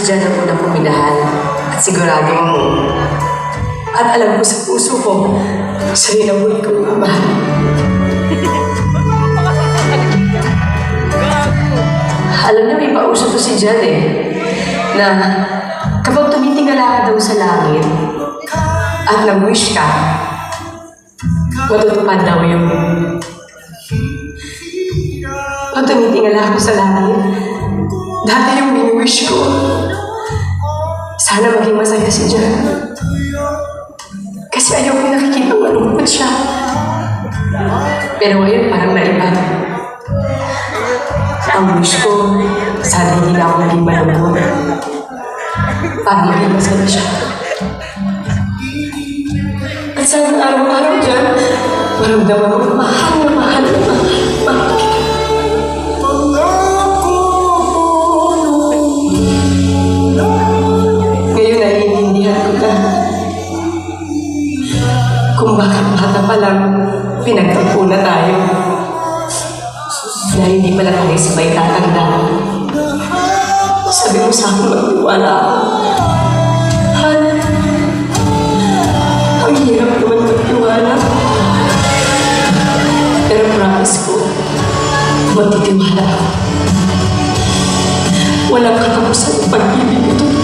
Si Jan ang una kong minahal at sigurado ako. At alam ko sa puso ko, siya rin ang huli kong mamahal. Alam na may pauso to si Jan eh, na kapag tumitingala ka daw sa langit at nag-wish ka, matutupad daw yung pag tumitingala ako sa langit, dati yung wish ko, sana maging masaya si Jan. Kasi ayaw ko nakikita malungkot siya. Pero ngayon parang naiba. Ang wish ko, sana hindi na ako naging malungkot. Para maging masaya siya. At sana araw-araw dyan, maramdaman ko mahal na mahal pa lang pinagtampo na tayo. Na hindi pala tayo sabay tatanda. Sabi mo sa akin magtiwala ako. Han. Pero promise ko, magtitiwala ako. Walang katapusan ang pag-ibig ito